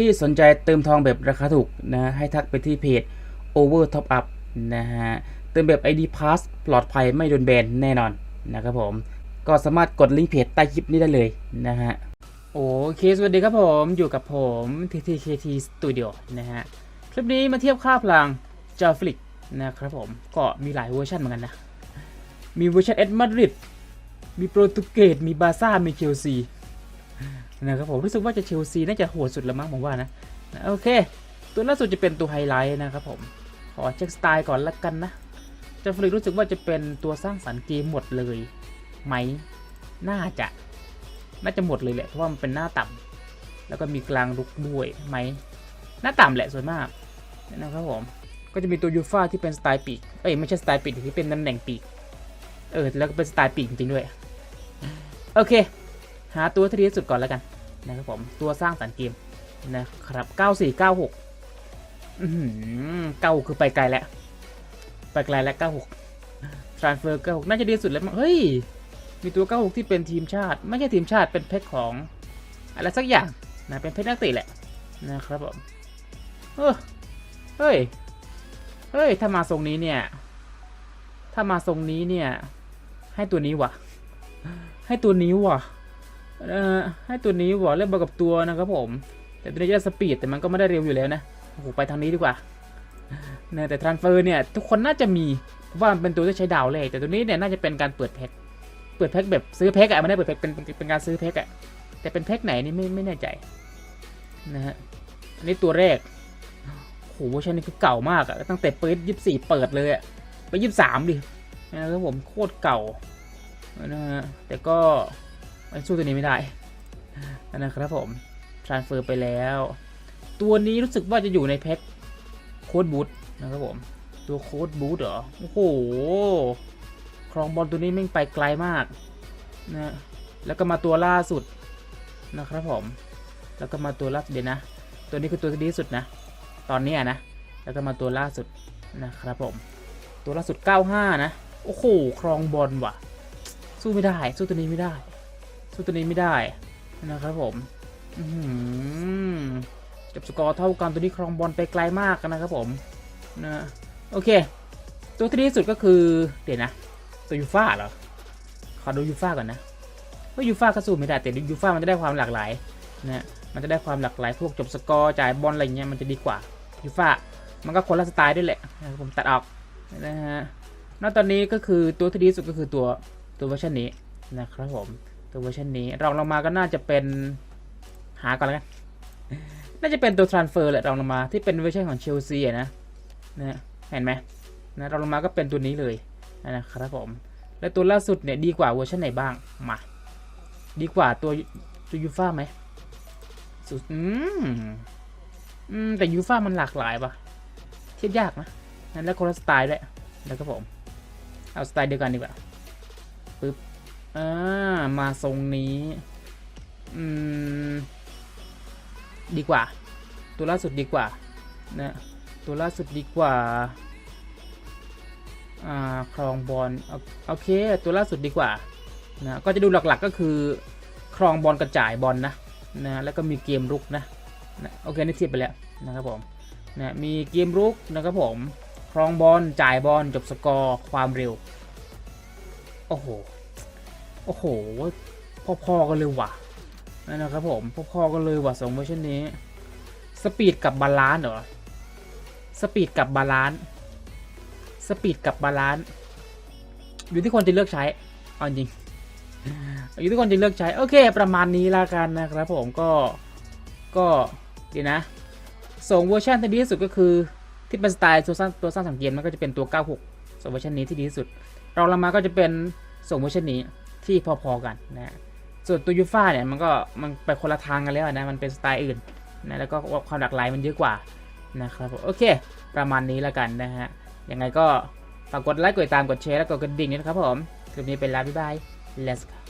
ที่สนใจเติมทองแบบราคาถูกนะให้ทักไปที่เพจ Over Top Up นะฮะเติมแบบ ID Pass ปลอดภัยไม่โดนแบนแน่นอนนะครับผมก็สามารถกดลิงก์เพจใต้คลิปนี้ได้เลยนะฮะโอเคสวัสดีครับผมอยู่กับผม TTKT Studio นะฮะคลิปนี้มาเทียบค่าพลังจาฟลิกนะครับผมก็มีหลายเวอร์ชันเหมือนกันนะ มีเวอร์ชันเอ็ดมาดริดมีโปรตุเกสมีบาร์ซ่ามีเชลซี นะครับผมรู้สึกว่าจะเชลซีน่าจะโหดสุดแล้วมั้งผมว่านะโอเค ตัวล่าสุดจะเป็นตัวไฮไลท์นะครับผมขอเช็คสไตล์ก่อนละกันนะจาฟริกรู้สึกว่าจะเป็นตัวสร้างสรรค์เกมหมดเลยไหมน่าจะน่าจะหมดเลยแหละเพราะว่ามันเป็นหน้าต่ำแล้วก็มีกลางลุกด้วยไหมหน้าต่ำแหละส่วนมากนะครับผมก็จะมีตัวยูฟ่าที่เป็นสไตล์ปีกเอ้ยไม่ใช่สไตล์ปีกที่เป็นตำแหน่งปีกเออแล้วก็เป็นสไตล์ปีกจริงด้วยโอเค หาตัวที่ดีที่สุดก่อนแล้วกันนะครับผมตัวสร้างสรรค์เกมนะครับ9496อือหือเก้าคือไปไกลแล้วไปไกลแล้ว96 transfer 96น่าจะดีที่สุดแล้วมั้งเฮ้ย มีตัว96ที่เป็นทีมชาติ ไม่ใช่ทีมชาติเป็นเพชรของ อะไรสักอย่างนะเป็นเพชรนักเตะแหละนะครับผมเออเฮ้ยเฮ้ยถ้ามาทรงนี้เนี่ย ถ้ามาทรงนี้เนี่ย ให้ตัวนี้วะให้ตัวนี้วะ ให้ตัวนี้วอลเล่นบอลกับตัวนะครับผม แต่ตัวนี้จะสปีดแต่มันก็ไม่ได้เร็วอยู่แล้วนะโอ้โหไปทางนี้ดีกว่าเนี่ยแต่ทรานเฟอร์เนี่ยทุกคนน่าจะมีเพราะว่ามันเป็นตัวที่ใช้ดาวเลยแต่ตัวนี้เนี่ยน่าจะเป็นการเปิดแพ็คเปิดแพ็คแบบซื้อแพ็คอะไม่ได้เปิดแพ็คเป็นเป็นการซื้อแพ็คอะแต่เป็นแพ็คไหนนี่ไม่ไม่แน่ใจนะฮะอันนี้ตัวแรกโอ้โหเวอร์ชันนี้คือเก่ามากอะตั้งแต่เปิดยี่สิบสี่เปิดเลยอะไปยี่สิบสามดินะครับผมโคตรเก่านะฮะแต่ก็ สู้ตัวนี้ไม่ได้นะครับผม transfer ไปแล้ว ตัวนี้รู้สึกว่าจะอยู่ในแพ็คโค้ดบูทนะครับผม ตัวโค้ดบูทเหรอ โอ้โห ครองบอลตัวนี้แม่งไปไกลมากนะแล้วก็มาตัวล่าสุดนะครับผม แล้วก็มาตัวล่าสุดเดี๋ยวนะ ตัวนี้คือตัวที่ดีสุดนะ ตอนนี้นะ แล้วก็มาตัวล่าสุดนะครับผม ตัวล่าสุด 95 นะ โอ้โห ครองบอลว่ะ สู้ไม่ได้ สู้ตัวนี้ไม่ได้ สู้ตัวนี้ไม่ได้นะครับผมจบสกอร์เท่ากันตัวนี้ครองบอลไปไกลมากนะครับผมนะโอเค ตัวที่ดีสุดก็คือเดี๋ยวนะ ตัวยูฟ่าเหรอขอดูยูฟ่าก่อนนะว่ายูฟ่าก็สู้ไม่ได้แต่ยูฟ่ามันจะได้ความหลากหลายนะมันจะได้ความหลากหลายพวกจบสกอร์จ่ายบอลอะไรเงี้ยมันจะดีกว่ายูฟ่ามันก็คนละสไตล์ด้วยแหละนะผมตัดออกนะฮะณตอนนี้ก็คือตัวที่ดีสุดก็คือตัวตัวเวอร์ชันนี้นะครับผม ตัวเวอร์ชันนี้รองลงมาก็น่าจะเป็นหาก่อนแล้วกันน่าจะเป็นตัว transfer แหละรองลงมาที่เป็นเวอร์ชันของเชลซีอะนะนะเห็นไหมนะรองลงมาก็เป็นตัวนี้เลยนะครับผม และตัวล่าสุดเนี่ยดีกว่าเวอร์ชันไหนบ้างมาดีกว่าตัวตัวยูฟ่าไหมสุดอืมอืมแต่ยูฟ่ามันหลากหลายปะเทียบยากนะนั่นแล้วคนละสไตล์ด้วยแล้วก็ผม เอาสไตล์เดียวกันดีกว่าปึ๊บ อ่า มาทรงนี้ อืม ดีกว่า ตัวล่าสุดดีกว่า นะ ตัวล่าสุดดีกว่า อ่า ครองบอล โอเค ตัวล่าสุดดีกว่า นะ ก็จะดูหลักๆก็คือ ครองบอลกระจายบอลนะ นะ แล้วก็มีเกมรุกนะ นะ โอเค นี่เทียบไปแล้วนะครับผม นะ มีเกมรุกนะครับผม ครองบอล จ่ายบอล จบสกอร์ ความเร็ว โอ้โห โอ้โห พอๆกันเลยว่ะนั่นนะครับผม พอๆกันเลยว่ะสองเวอร์ชันนี้ สปีดกับบาลานซ์เหรอ สปีดกับบาลานซ์ สปีดกับบาลานซ์ อยู่ที่คนจะเลือกใช้เอาจริง อยู่ที่คนจะเลือกใช้ โอเค ประมาณนี้ละกันนะครับผม ก็ ก็ดีนะส่งเวอร์ชันที่ดีที่สุดก็คือที่เป็นสไตล์ตัวสร้างตัวสร้างสังเกตมันก็จะเป็นตัว 96ส่วนเวอร์ชันนี้ที่ดีที่สุด รองลงมาก็จะเป็นส่งเวอร์ชันนี้ ที่พอๆกันนะส่วนตัวยูฟ่าเนี่ยมันก็มันไปคนละทางกันแล้วนะมันเป็นสไตล์อื่นนะแล้วก็ความหลากหลายมันเยอะกว่านะครับโอเค ประมาณนี้แล้วกันนะฮะยังไงก็ฝากกดไลค์กดติดตามกดแชร์และกดกระดิ่งด้วยนะครับผมคลิปนี้เป็นลาบ๊ายบาย let's go